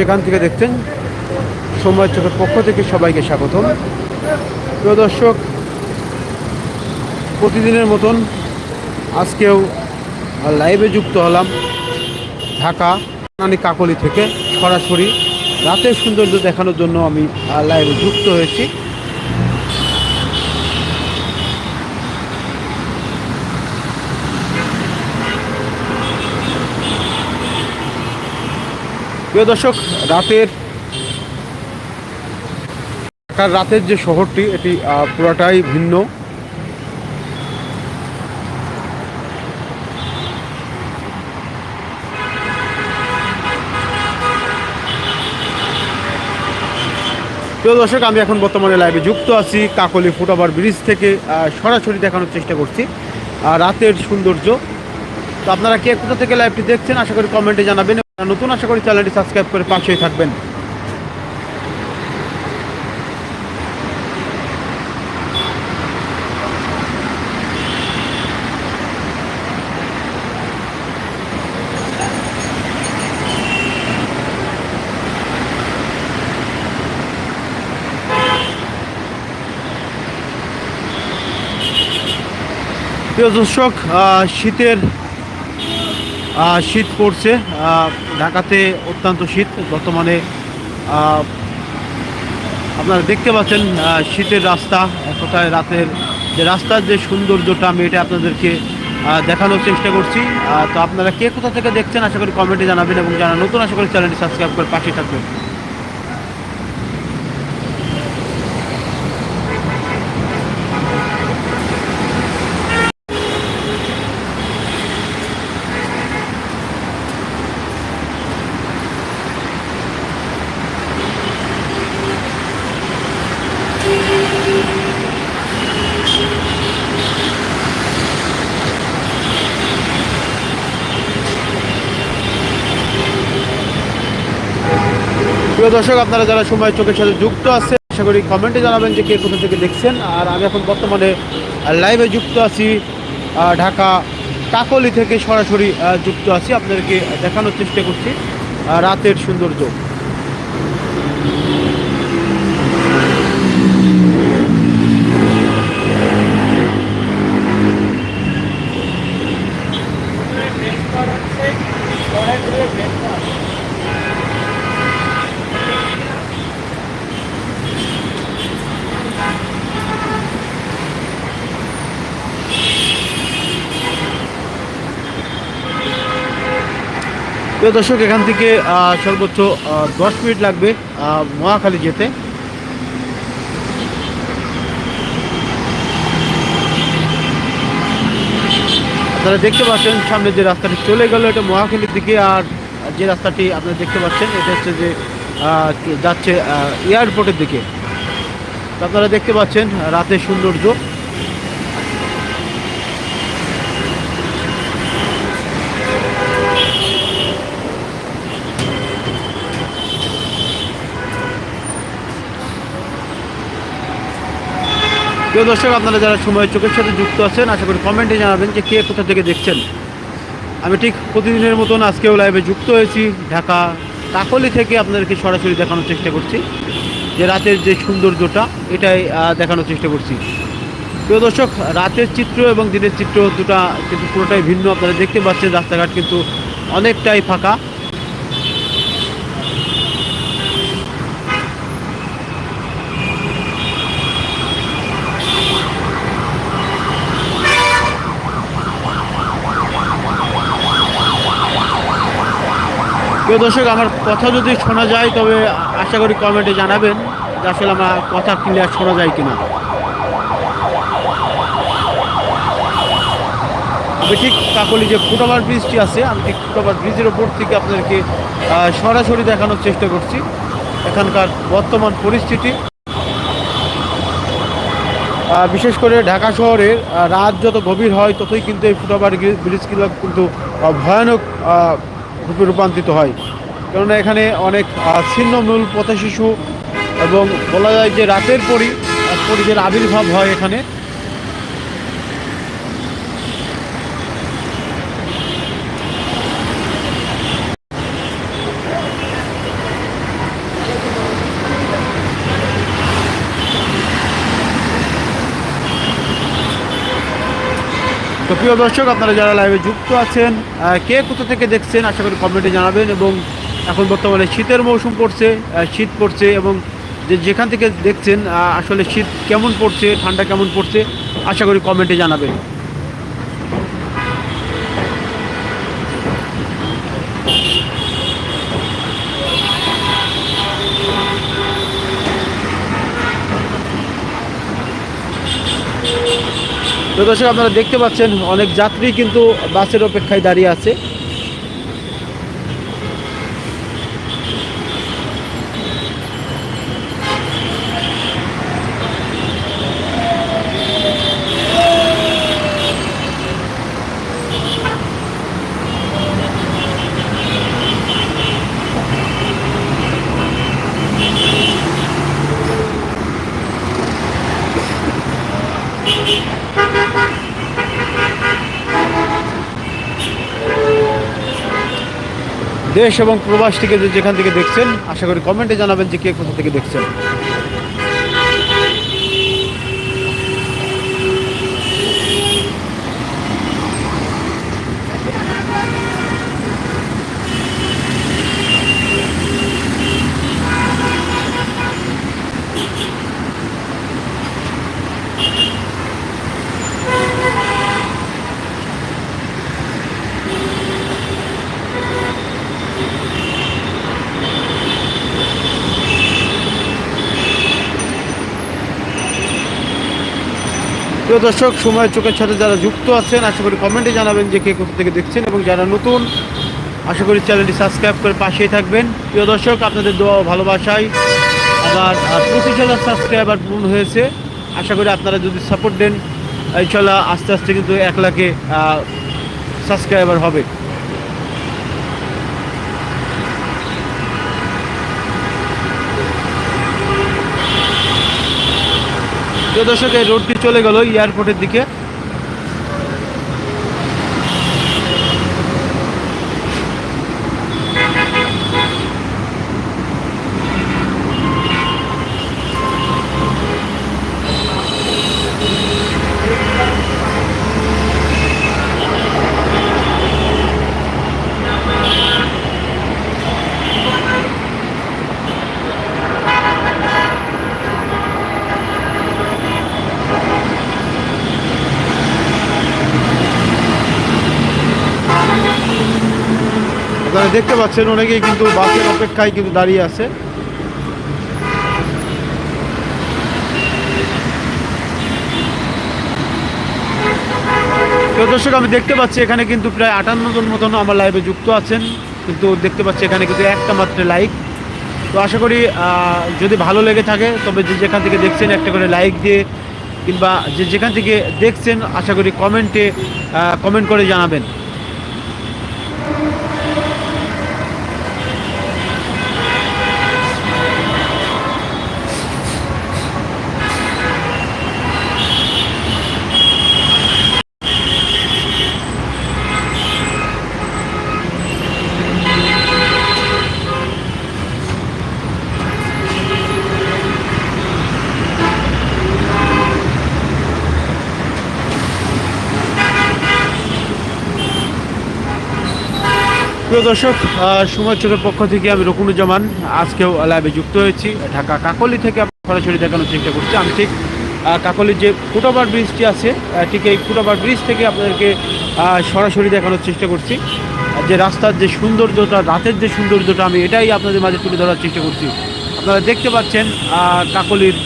যেখান থেকে দেখছেন সময় চোখের পক্ষ থেকে সবাইকে স্বাগতম। প্রিয় দর্শক, প্রতিদিনের মতন আজকেও লাইভে যুক্ত হলাম ঢাকা নানি কাকলি থেকে সরাসরি। রাতের সৌন্দর্য দেখানোর জন্য আমি লাইভে যুক্ত হয়েছি। প্রিয় দর্শক, রাতের ঢাকার রাতের যে শহরটি, এটি পুরোটাই ভিন্ন। প্রিয় দর্শক, আমি এখন বর্তমানে লাইভে যুক্ত আছি কাকলি ফুটওভার ব্রিজ থেকে সরাসরি দেখানোর চেষ্টা করছি রাতের সৌন্দর্য। তো আপনারা কে কোথা থেকে লাইভটি দেখছেন, আশা করি কমেন্টে জানাবেন। নতুন আশা করি চ্যানেলটি সাবস্ক্রাইব করে পাশেই থাকবেন। প্রিয় দর্শক শীতের শীত পড়ছে। ঢাকাতে অত্যন্ত শীত। বর্তমানে আপনারা দেখতে পাচ্ছেন শীতের রাস্তা কোথায় রাতের যে রাস্তার যে সৌন্দর্যটা, আমি এটা আপনাদেরকে দেখানোর চেষ্টা করছি। তো আপনারা কে কোথা থেকে দেখছেন, আশা করি কমেন্টে জানাবেন এবং যারা নতুন, আশা করি চ্যানেলটি সাবস্ক্রাইব করে পাশে থাকবেন। দর্শক, আপনারা যারা সময় চোখের সাথে যুক্ত আছে আশা করি কমেন্টে জানাবেন যে কে কোথা থেকে দেখছেন। আর আমি এখন বর্তমানে লাইভে যুক্ত আছি ঢাকা কাকলি থেকে সরাসরি যুক্ত আছি। আপনাদেরকে দেখানোর চেষ্টা করছি রাতের সৌন্দর্য। প্রিয় দর্শক, এখান থেকে সর্বোচ্চ দশ মিনিট লাগবে মহাখালী যেতে। আপনারা দেখতে পাচ্ছেন, সামনে যে রাস্তাটি চলে গেল, এটা মহাখালীর দিকে, আর যে রাস্তাটি আপনারা দেখতে পাচ্ছেন, এটা হচ্ছে যে যাচ্ছে এয়ারপোর্টের দিকে। আপনারা দেখতে পাচ্ছেন, রাতের সৌন্দর্য। প্রিয় দর্শক, আপনারা যারা সময় চোখের সাথে যুক্ত আছেন, আশা করি কমেন্টে জানাবেন যে কে কোথা থেকে দেখছেন। আমি ঠিক প্রতিদিনের মতন আজকেও লাইভে যুক্ত হয়েছি, ঢাকা কাকলি থেকে আপনাদেরকে সরাসরি দেখানোর চেষ্টা করছি। যে রাতের যে সৌন্দর্যটা, এটাই দেখানোর চেষ্টা করছি। প্রিয় দর্শক, রাতের চিত্র এবং দিনের চিত্র দুটা কিন্তু পুরোটাই ভিন্ন। আপনারা দেখতে পাচ্ছেন রাস্তাঘাট কিন্তু অনেকটাই ফাঁকা। প্রিয় দর্শক, আমার কথা যদি শোনা যায়, তবে আশা করি কমেন্টে জানাবেন যে আসলে আমার কথা ক্লিয়ার শোনা যায় কিনা। ঠিক কাকলি যে ফুটওভার ব্রিজটি আছে, আমি ঠিক ফুটওভার ব্রিজের ওপর থেকে আপনাদেরকে সরাসরি দেখানোর চেষ্টা করছি। এখানকার বর্তমান পরিস্থিতি। বিশেষ করে ঢাকা শহরের রাত যত গভীর হয়, ততই কিন্তু এই ফুটওভার ব্রিজগুলো কিন্তু ভয়ানক রূপে রূপান্তরিত হয়। কেননা এখানে অনেক ছিন্নমূল পথ শিশু এবং বলা যায় যে রাতের পরই এক পরিবের আবির্ভাব হয় এখানে। তো প্রিয় দর্শক, আপনারা যারা লাইভে যুক্ত আছেন কে কোথা থেকে দেখছেন, আশা করি কমেন্টে জানাবেন। এবং এখন বর্তমানে শীতের মৌসুম পড়ছে শীত পড়ছে এবং যে যেখান থেকে দেখছেন আসলে শীত কেমন পড়ছে, ঠান্ডা কেমন পড়ছে, আশা করি কমেন্টে জানাবেন। তো দর্শক আপনারা দেখতে পাচ্ছেন অনেক যাত্রী কিন্তু বাসের অপেক্ষায় দাঁড়িয়ে আছে। দেশ এবং প্রবাস থেকে যেখান থেকে দেখছেন, আশা করি কমেন্টে জানাবেন যে কে কোথা থেকে দেখছেন। প্রিয় দর্শক সময় চোখের সাথে যারা যুক্ত আছেন, আশা করি কমেন্টে জানাবেন যে কে কোথা থেকে দেখছেন এবং যারা নতুন, আশা করি চ্যানেলটি সাবস্ক্রাইব করে পাশেই থাকবেন। প্রিয় দর্শক, আপনাদের দোয়া ভালোবাসায় আমার পঁচিশ হাজার সাবস্ক্রাইবার পূর্ণ হয়েছে। আশা করি আপনারা যদি সাপোর্ট দেন ইনশাল্লাহ আস্তে আস্তে কিন্তু এক লাখে সাবস্ক্রাইবার হবে। প্রিয় দর্শক এই রোডটি চলে গেল এয়ারপোর্টের দিকে। আপনারা দেখতে পাচ্ছেন অনেকেই কিন্তু বাসের অপেক্ষায় কিন্তু দাঁড়িয়ে আছে। তো দর্শক, আমি দেখতে পাচ্ছি এখানে কিন্তু প্রায় আটান্ন জন মতন আমার লাইভে যুক্ত আছেন। কিন্তু দেখতে পাচ্ছি এখানে কিন্তু একটা মাত্র লাইক তো আশা করি যদি ভালো লেগে থাকে, তবে যে যেখান থেকে দেখছেন একটা করে লাইক দিয়ে, কিংবা যে যেখান থেকে দেখছেন, আশা করি কমেন্টে কমেন্ট করে জানাবেন। প্রিয় দর্শক সময় চোখের পক্ষ থেকে আমি রকুনুজ্জামান। আজকেও লাইভে যুক্ত হয়েছি। ঢাকা কাকলি থেকে সরাসরি দেখানোর চেষ্টা করছি। আমি ঠিক কাকলির যে ফুটওভার ব্রিজটি আছে ঠিক এই ফুটওভার ব্রিজ থেকে আপনাদেরকে সরাসরি দেখানোর চেষ্টা করছি। যে রাস্তার যে সৌন্দর্যটা, রাতের যে সৌন্দর্যটা, আমি এটাই আপনাদের মাঝে তুলে ধরার চেষ্টা করছি। আপনারা দেখতে পাচ্ছেন কাকলির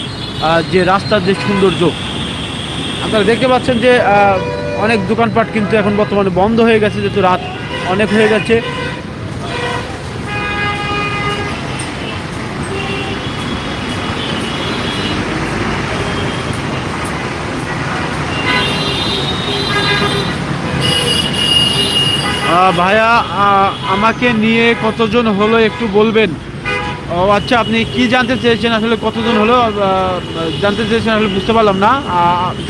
যে রাস্তার যে সৌন্দর্য। আপনারা দেখতে পাচ্ছেন যে অনেক দোকানপাট কিন্তু এখন বর্তমানে বন্ধ হয়ে গেছে, যেহেতু রাত অনেক হয়ে গেছে। ভাইয়া আমাকে নিয়ে কতজন হলো একটু বলবেন? ও আচ্ছা আপনি কি জানতে চেয়েছেন আসলে কতজন হলো? জানতে চেয়েছেন আসলে বুঝতে পারলাম না।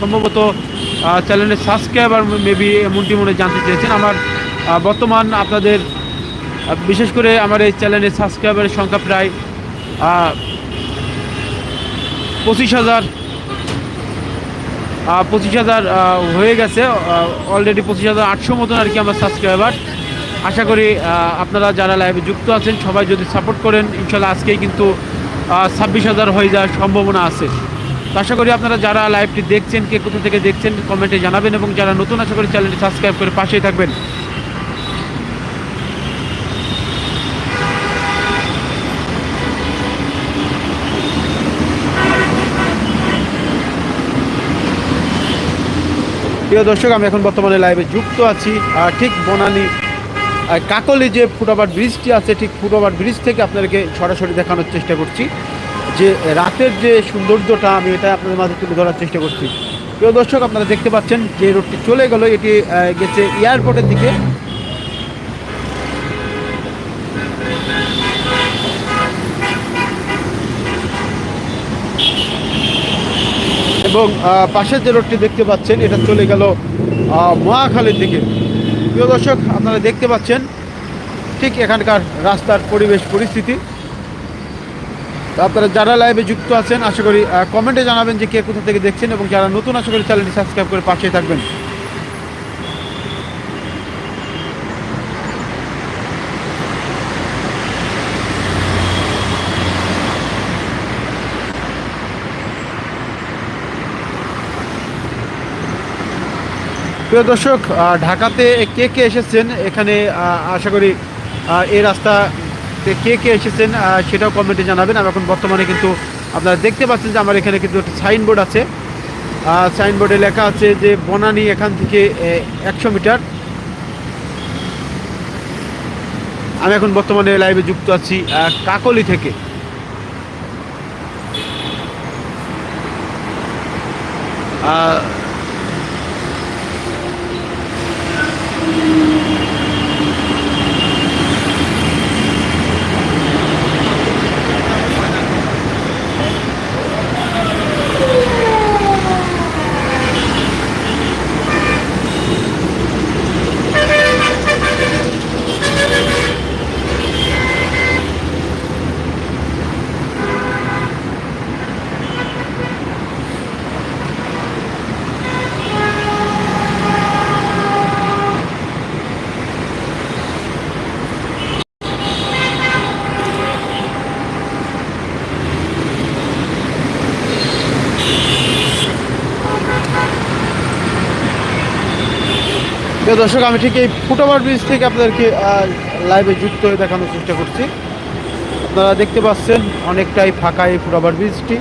সম্ভবত চ্যানেলের সাবস্ক্রাইবার মেবি এমনটি মনে জানতে চেয়েছেন। আমার বর্তমান আপনাদের বিশেষ করে আমার এই চ্যানেলের সাবস্ক্রাইবারের সংখ্যা প্রায় পঁচিশ হাজার পঁচিশ হাজার হয়ে গেছে অলরেডি পঁচিশ হাজার আটশো মতন আর কি আমার সাবস্ক্রাইবার আশা করি আপনারা যারা লাইভে যুক্ত আছেন, সবাই যদি সাপোর্ট করেন, ইনশাল্লাহ আজকেই কিন্তু ছাব্বিশ হাজার হয়ে যাওয়ার সম্ভাবনা আছে। তো আশা করি আপনারা যারা লাইভটি দেখছেন, কে কোথা থেকে দেখছেন কমেন্টে জানাবেন এবং যারা নতুন, আশা করি চ্যানেলটি সাবস্ক্রাইব করে পাশেই থাকবেন। প্রিয় দর্শক, আমি এখন বর্তমানে লাইভে যুক্ত আছি। ঠিক বনানি কাকলি যে ফুটওভার ব্রিজটি আছে, ঠিক ফুটওভার ব্রিজ থেকে আপনাদেরকে সরাসরি দেখানোর চেষ্টা করছি। যে রাতের যে সৌন্দর্যটা, আমি এটা আপনাদের মাঝে তুলে ধরার চেষ্টা করছি। প্রিয় দর্শক, আপনারা দেখতে পাচ্ছেন যে রোডটি চলে গেল। এটি গেছে এয়ারপোর্টের দিকে। এবং পাশের যে রোডটি দেখতে পাচ্ছেন, এটা চলে গেল মহাখালীর দিকে। প্রিয় দর্শক, আপনারা দেখতে পাচ্ছেন ঠিক এখানকার রাস্তার পরিবেশ, পরিস্থিতি। আপনারা যারা লাইভে যুক্ত আছেন, আশা করি কমেন্টে জানাবেন যে কে কোথা থেকে দেখছেন এবং যারা নতুন, আশা করি চ্যানেলটি সাবস্ক্রাইব করে পাশে থাকবেন। প্রিয় দর্শক ঢাকাতে কে কে এসেছেন? এখানে আশা করি এই রাস্তা কে কে এসেছেন সেটাও কমেন্টে জানাবেন। আমি এখন বর্তমানে কিন্তু আপনারা দেখতে পাচ্ছেন যে আমার এখানে কিন্তু একটা সাইনবোর্ড আছে। সাইনবোর্ডে লেখা আছে যে বনানী এখান থেকে একশো মিটার। আমি এখন বর্তমানে লাইভে যুক্ত আছি কাকলি থেকে। আহ, দর্শক, আমি ঠিক এই ফুটওভার ব্রিজ থেকে আপনাদেরকে লাইভে যুক্ত হয়ে দেখানোর চেষ্টা করছি। আপনারা দেখতে পাচ্ছেন, অনেকটাই ফাঁকা এই ফুটওভার ব্রিজটি।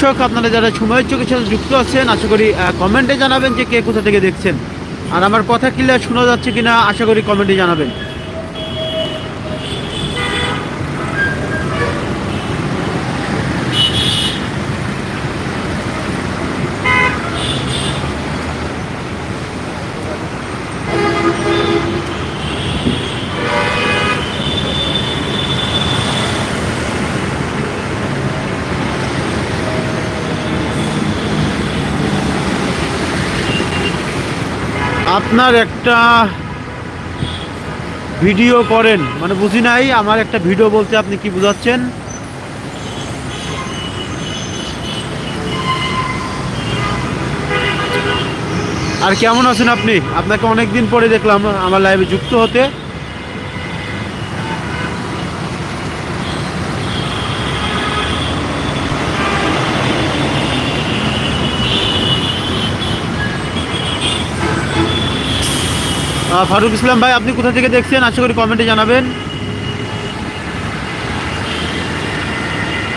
দর্শক, আপনারা যারা সময়ের চোখের সাথে যুক্ত আছেন, আশা করি কমেন্টে জানাবেন যে কে কোথা থেকে দেখছেন। আর আমার কথা ক্লিয়ার শোনা যাচ্ছে কিনা, আশা করি কমেন্টে জানাবেন। আপনার একটা ভিডিও করেন। মানে বুঝি নাই আমার একটা ভিডিও বলতে আপনি কি বুঝাচ্ছেন? আর কেমন আছেন আপনি? আপনাকে অনেক দিন পরে দেখলাম, আমার লাইভে যুক্ত হতে। ফারুক ইসলাম ভাই, আপনি কোথা থেকে দেখছেন? আশা করি কমেন্টে জানাবেন।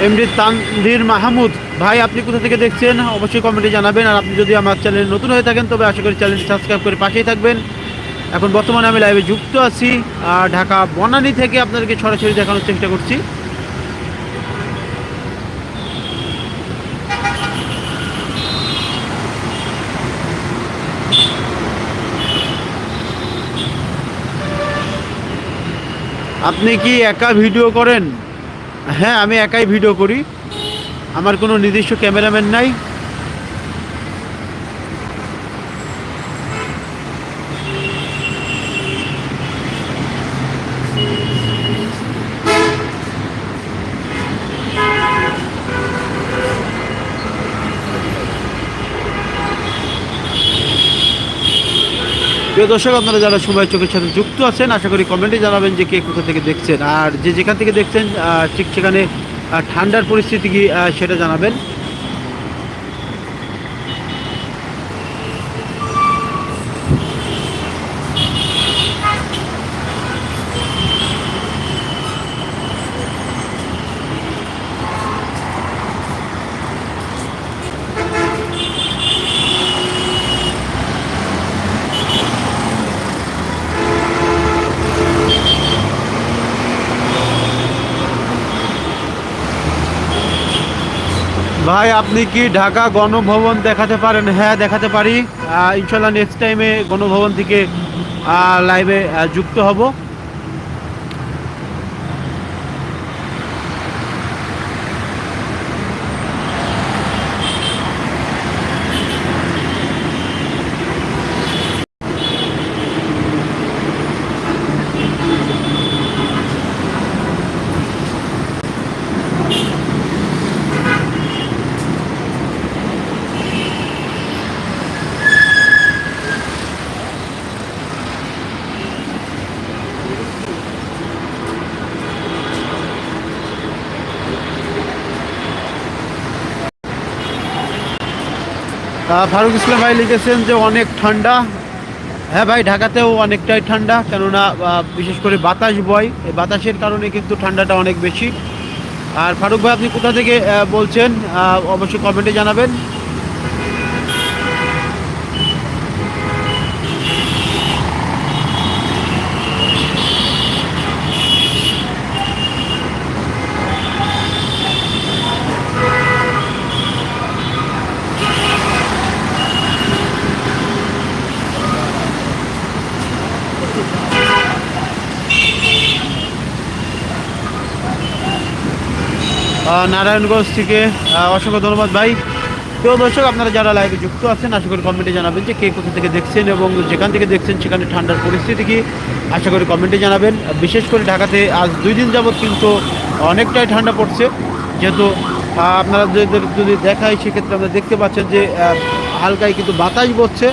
এমডি তানভীর মাহমুদ, ভাই, আপনি কোথা থেকে দেখছেন? অবশ্যই কমেন্টে জানাবেন। আর আপনি যদি আমার চ্যানেল নতুন হয়ে থাকেন, তবে আশা করি চ্যানেলটি সাবস্ক্রাইব করে পাশেই থাকবেন। এখন বর্তমানে আমি লাইভে যুক্ত আছি। আর ঢাকা বনানী থেকে আপনাদেরকে সরাসরি দেখানোর চেষ্টা করছি। আপনি কি একা ভিডিও করেন? হ্যাঁ আমি একাই ভিডিও করি। আমার কোনো নির্দিষ্ট ক্যামেরাম্যান নাই। প্রিয় দর্শক, আপনারা যারা সময় চোখের সাথে যুক্ত আছেন, আশা করি কমেন্টে জানাবেন যে কে কোথা থেকে দেখছেন। আর যে যেখান থেকে দেখছেন ঠিক সেখানে ঠান্ডার পরিস্থিতি কি সেটা জানাবেন। ভাই, আপনি কি ঢাকা গণভবন দেখাতে পারেন? হ্যাঁ দেখাতে পারি। ইনশাল্লাহ নেক্সট টাইমে গণভবন থেকে লাইভে যুক্ত হব। ফারুক ইসলাম ভাই লিখেছেন যে অনেক ঠান্ডা। হ্যাঁ ভাই, ঢাকাতেও অনেকটাই ঠান্ডা, কেননা বিশেষ করে বাতাস বয়। এই বাতাসের কারণে কিন্তু ঠান্ডাটা অনেক বেশি। আর ফারুক ভাই, আপনি কোথা থেকে বলছেন? অবশ্যই কমেন্টে জানাবেন। নারায়ণগঞ্জ থেকে অসংখ্য ধন্যবাদ ভাই। প্রিয় দর্শক, আপনারা যারা লাইভে যুক্ত আছেন, আশা করি কমেন্টে জানাবেন যে কে কোথা থেকে দেখছেন এবং যেখান থেকে দেখছেন, সেখানে ঠান্ডার পরিস্থিতি কি, আশা করি কমেন্টে জানাবেন। বিশেষ করে ঢাকাতে আজ দুই দিন যাবৎ কিন্তু অনেকটাই ঠান্ডা পড়ছে। যেহেতু আপনারা যদি দেখায় সেক্ষেত্রে আপনারা দেখতে পাচ্ছেন যে হালকায় কিন্তু বাতাস বচ্ছে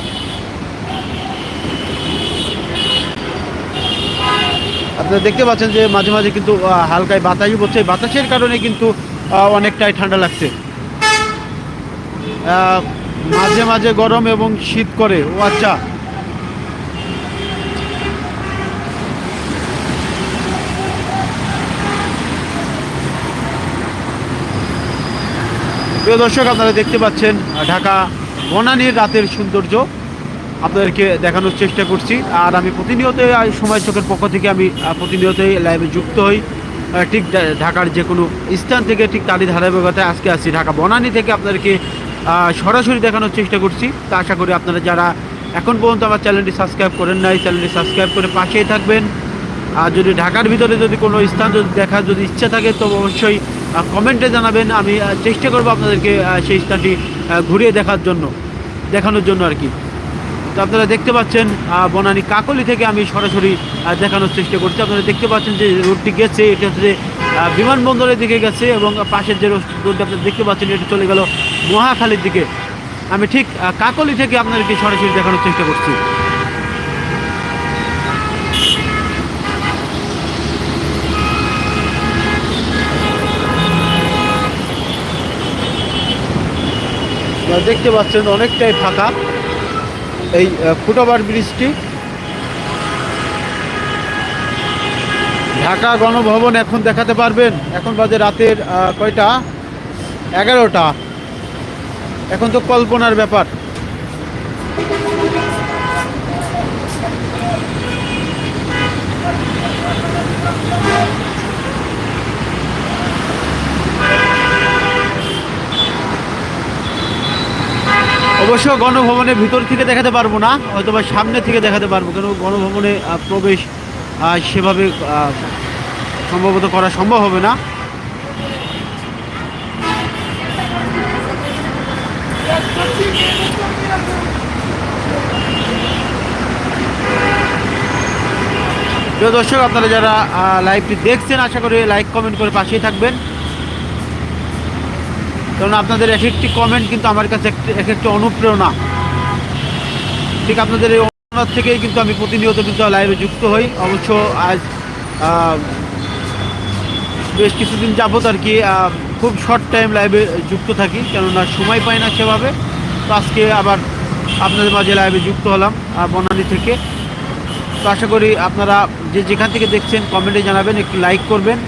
আপনারা দেখতে পাচ্ছেন যে মাঝে মাঝে কিন্তু হালকায় বাতাস পড়ছে বাতাসের কারণে কিন্তু অনেকটাই ঠান্ডা লাগছে। মাঝে মাঝে গরম এবং শীত করে। ও আচ্ছা। প্রিয় দর্শক, আপনারা দেখতে পাচ্ছেন, ঢাকা বনানীর রাতের সৌন্দর্য। আপনাদেরকে দেখানোর চেষ্টা করছি। আর আমি প্রতিনিয়তই সময় চোখের পক্ষ থেকে আমি প্রতিনিয়তই লাইভে যুক্ত হই। ঠিক ঢাকার যে কোনো স্থান থেকে ঠিক তারই ধারাবাহিকতায় আজকে আসছি ঢাকা বনানী থেকে আপনাদেরকে সরাসরি দেখানোর চেষ্টা করছি। তা আশা করি আপনারা যারা এখন পর্যন্ত আমার চ্যানেলটি সাবস্ক্রাইব করেন নাই চ্যানেলটি সাবস্ক্রাইব করে পাশেই থাকবেন। আর যদি ঢাকার ভিতরে যদি কোনো স্থান যদি দেখার যদি ইচ্ছা থাকে তো অবশ্যই কমেন্টে জানাবেন। আমি চেষ্টা করব আপনাদেরকে সেই স্থানটি ঘুরিয়ে দেখার জন্য, দেখানোর জন্য আর কি। আপনারা দেখতে পাচ্ছেন বনানী কাকলি থেকে আমি সরাসরি দেখানোর চেষ্টা করছি। আপনারা দেখতে পাচ্ছেন যে রোডটি গেছে, এটা হচ্ছে বিমানবন্দরের দিকে গেছে এবং পাশের যে রোড- রোডটা আপনারা দেখতে পাচ্ছেন, এটা চলে গেল মহাখালীর দিকে। আমি ঠিক কাকলি থেকে আপনাদেরকে সরাসরি দেখানোর চেষ্টা করছি। দেখতে পাচ্ছেন, অনেকটাই ফাঁকা। এই ফুটওভার ব্রিজটি ঢাকা গণভবন এখন দেখাতে পারবেন। এখন বাজে রাতের কয়টা? এগারোটা। এখন তো কল্পনার ব্যাপার। অবশ্য গণভবনের ভিতর থেকে দেখাতে পারব না হয়তো বা সামনে থেকে দেখাতে পারব, কেন গণভবনে প্রবেশ সেভাবে সম্ভবত করা সম্ভব হবে না। প্রিয় দর্শক, আপনারা যারা লাইভটি দেখছেন, আশা করি লাইক কমেন্ট করে পাশেই থাকবেন। কারণ আপনাদের এক একটি কমেন্ট কিন্তু আমার কাছে এক একটি অনুপ্রেরণা। ঠিক আপনাদের এই অনুপ্রেরণা থেকেই কিন্তু আমি প্রতিনিয়ত কিন্তু লাইভে যুক্ত হই। অবশ্য আজ বেশ কিছুদিন যাবত আর কি খুব শর্ট টাইম লাইভে যুক্ত থাকি, কেননা সময় পাই না সেভাবে। তো আজকে আবার আপনাদের মাঝে লাইভে যুক্ত হলাম বনানী থেকে। তো আশা করি আপনারা যে যেখান থেকে দেখছেন কমেন্টে জানাবেন, একটু লাইক করবেন।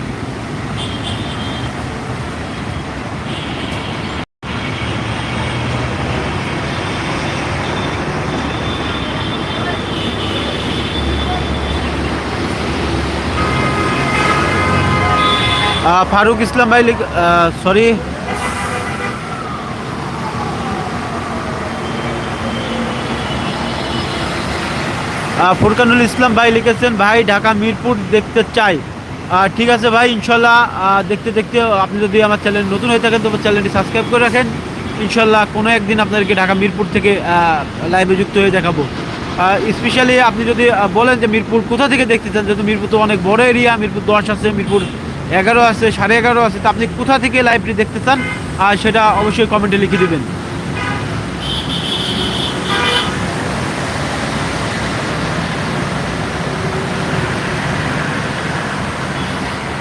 ফারুক ইসলাম ভাই সরি ফুরকানুল ইসলাম ভাই লিখেছেন, ভাই, ঢাকা, মিরপুর দেখতে চাই। ঠিক আছে ভাই, ইনশাল্লাহ দেখতে দেখতে আপনি যদি আমার চ্যানেল নতুন হয়ে থাকেন, তবে চ্যানেলটি সাবস্ক্রাইব করে রাখেন। ইনশাল্লাহ, কোনো একদিন আপনাদেরকে ঢাকা, মিরপুর থেকে লাইভে যুক্ত হয়ে দেখাবো। স্পেশালি আপনি যদি বলেন যে মিরপুর কোথা থেকে দেখতে চান, যেহেতু মিরপুর তো অনেক বড় এরিয়া মিরপুর দশ আছে, মিরপুর এগারো আছে, সাড়ে এগারো আছে, তো আপনি কোথা থেকে লাইভটি দেখতে চান? আর সেটা অবশ্যই কমেন্টে লিখে দেবেন।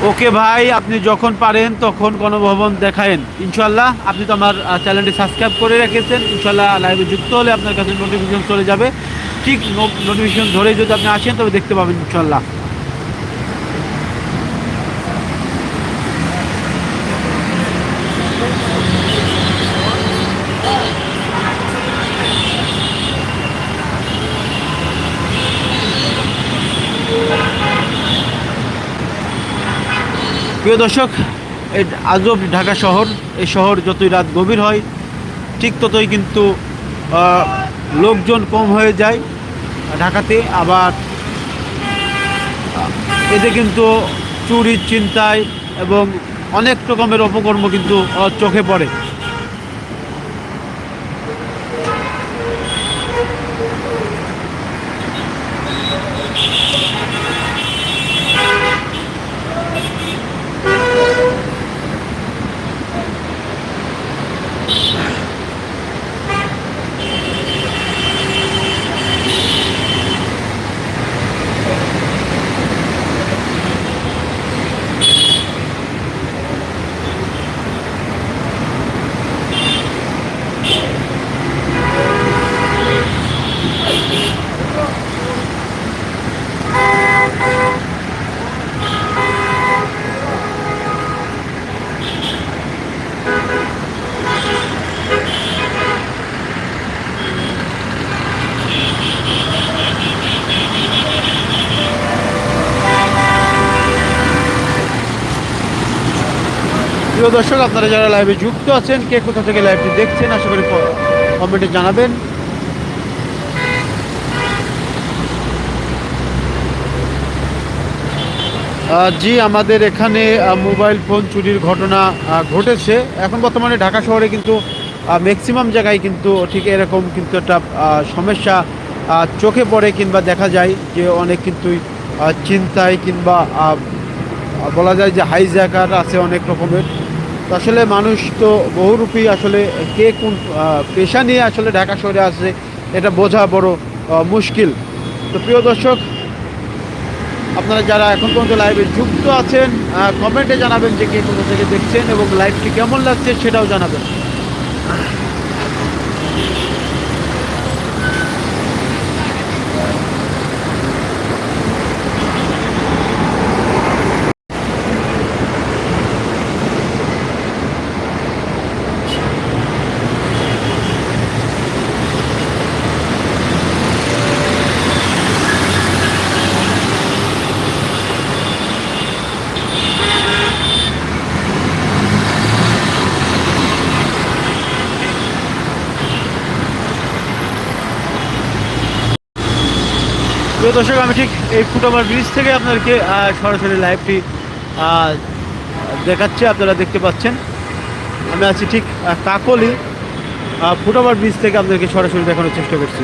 ওকে ভাই, আপনি যখন পারেন তখন গণভবন দেখায়েন। ইনশাল্লাহ আপনি তো আমার চ্যানেলটি সাবস্ক্রাইব করে রেখেছেন। ইনশাল্লাহ লাইভে যুক্ত হলে আপনার কাছে নোটিফিকেশন চলে যাবে। ঠিক নোটিফিকেশন ধরেই যদি আপনি আসেন, তবে দেখতে পাবেন ইনশাল্লাহ প্রিয় দর্শক, এই আজব ঢাকা শহর, এই শহর যতই রাত গভীর হয়, ঠিক ততই কিন্তু লোকজন কম হয়ে যায় ঢাকাতে। আবার, এতে কিন্তু চুরির চিন্তায় এবং অনেক রকমের অপকর্ম কিন্তু চোখে পড়ে। প্রিয় দর্শক, আপনারা যারা লাইভে যুক্ত আছেন, কে কোথা থেকে লাইভটি দেখছেন, আশা করি কমেন্টে জানাবেন। জি, আমাদের এখানে মোবাইল ফোন চুরির ঘটনা ঘটেছে। এখন বর্তমানে ঢাকা শহরে কিন্তু ম্যাক্সিমাম জায়গায় কিন্তু ঠিক এরকম কিন্তু একটা সমস্যা চোখে পড়ে কিংবা দেখা যায় যে অনেক কিন্তু চিন্তায় কিংবা বলা যায় যে হাইজ্যাকার আছে অনেক রকমের। আসলে মানুষ তো বহুরূপী আসলে কে কোন পেশা নিয়ে আসলে ঢাকা শহরে আসছে, এটা বোঝা বড় মুশকিল। তো প্রিয় দর্শক, আপনারা যারা এখন পর্যন্ত লাইভে যুক্ত আছেন কমেন্টে জানাবেন যে কে কোথা থেকে দেখছেন এবং লাইভটি কেমন লাগছে সেটাও জানাবেন। দর্শক, আমি ঠিক এই ফুটওভার ব্রিজ থেকে আপনাদেরকে সরাসরি লাইভটি দেখাচ্ছে, আপনারা দেখতে পাচ্ছেন। আমি আছি ঠিক কাকলি ফুটওভার ব্রিজ থেকে আপনাদেরকে সরাসরি দেখানোর চেষ্টা করছি।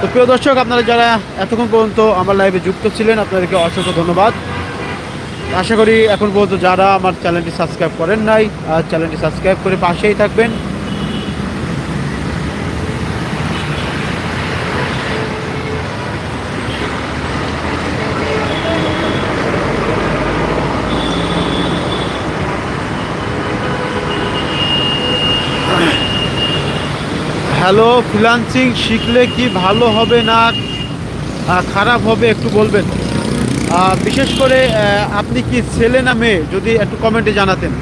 তো প্রিয় দর্শক, আপনারা যারা এতক্ষণ পর্যন্ত আমার লাইভে যুক্ত ছিলেন, আপনাদেরকে অসংখ্য ধন্যবাদ। আশা করি এখন পর্যন্ত যারা আমার চ্যানেলটি সাবস্ক্রাইব করেন নাই চ্যানেলটি সাবস্ক্রাইব করে পাশেই থাকবেন। হ্যালো ফ্রিলান্সিং শিখলে কি ভালো হবে না খারাপ হবে একটু বলবেন? বিশেষ করে আপনি কি ছেলে না মেয়ে? যদি একটু কমেন্টে জানাতেন।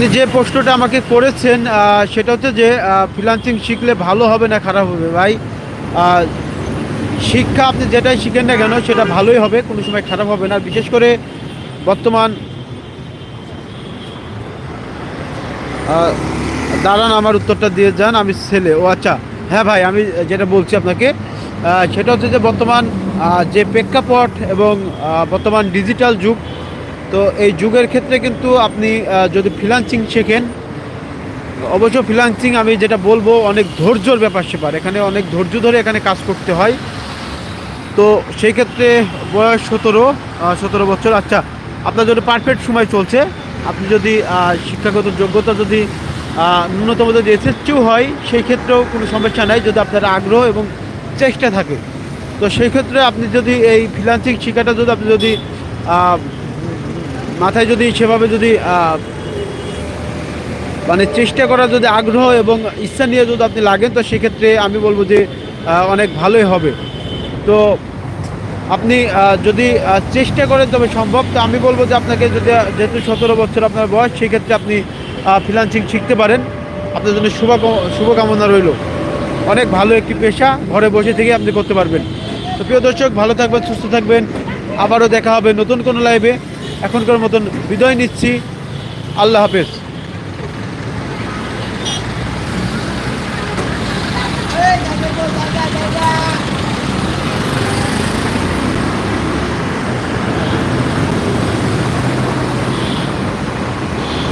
আপনি যে প্রশ্নটা আমাকে করেছেন সেটা হচ্ছে যে ফ্রিলান্সিং শিখলে ভালো হবে না খারাপ হবে? ভাই শিক্ষা আপনি যেটাই শিখেন না কেন, সেটা ভালোই হবে, কোনো সময় খারাপ হবে না। বিশেষ করে বর্তমান দাঁড়ান আমার উত্তরটা দিয়ে যান, আমি ছেলে। ও আচ্ছা হ্যাঁ ভাই, আমি যেটা বলছি আপনাকে সেটা হচ্ছে যে বর্তমান যে প্রেক্ষাপট এবং বর্তমান ডিজিটাল যুগ তো এই যুগের ক্ষেত্রে কিন্তু আপনি যদি ফ্রিলান্সিং শেখেন, অবশ্য ফ্রিলান্সিং আমি যেটা বলব, অনেক ধৈর্যর ব্যাপার সেপার। এখানে অনেক ধৈর্য ধরে এখানে কাজ করতে হয়। তো সেই ক্ষেত্রে বয়স সতেরো সতেরো বছর। আচ্ছা আপনার যদি পারফেক্ট সময় চলছে। আপনি যদি শিক্ষাগত যোগ্যতা যদি ন্যূনতম যদি এসএসটিও হয়, সেই ক্ষেত্রেও কোনো সমস্যা নাই যদি আপনার আগ্রহ এবং চেষ্টা থাকে। তো সেই ক্ষেত্রে আপনি যদি এই ফ্রিলান্সিং শিক্ষাটা যদি আপনি যদি মাথায় যদি সেভাবে যদি মানে চেষ্টা করার যদি আগ্রহ এবং ইচ্ছা নিয়ে যদি আপনি লাগেন, তো সেক্ষেত্রে আমি বলব যে অনেক ভালোই হবে। তো আপনি যদি চেষ্টা করেন তবে সম্ভব। তো আমি বলব যে আপনাকে যদি যেহেতু সতেরো বছর আপনার বয়স, সেক্ষেত্রে আপনি ফ্রিলান্সিং শিখতে পারেন। আপনার জন্য শুভ, শুভকামনা রইল। অনেক ভালো একটি পেশা, ঘরে বসে থেকে আপনি করতে পারবেন। তো প্রিয় দর্শক, ভালো থাকবেন, সুস্থ থাকবেন। আবারও দেখা হবে নতুন কোনো লাইভে এখনকার মতন বিদায় নিচ্ছি। আল্লাহ হাফেজ।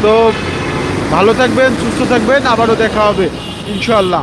তো ভালো থাকবেন, সুস্থ থাকবেন, আবারও দেখা হবে, ইনশাআল্লাহ।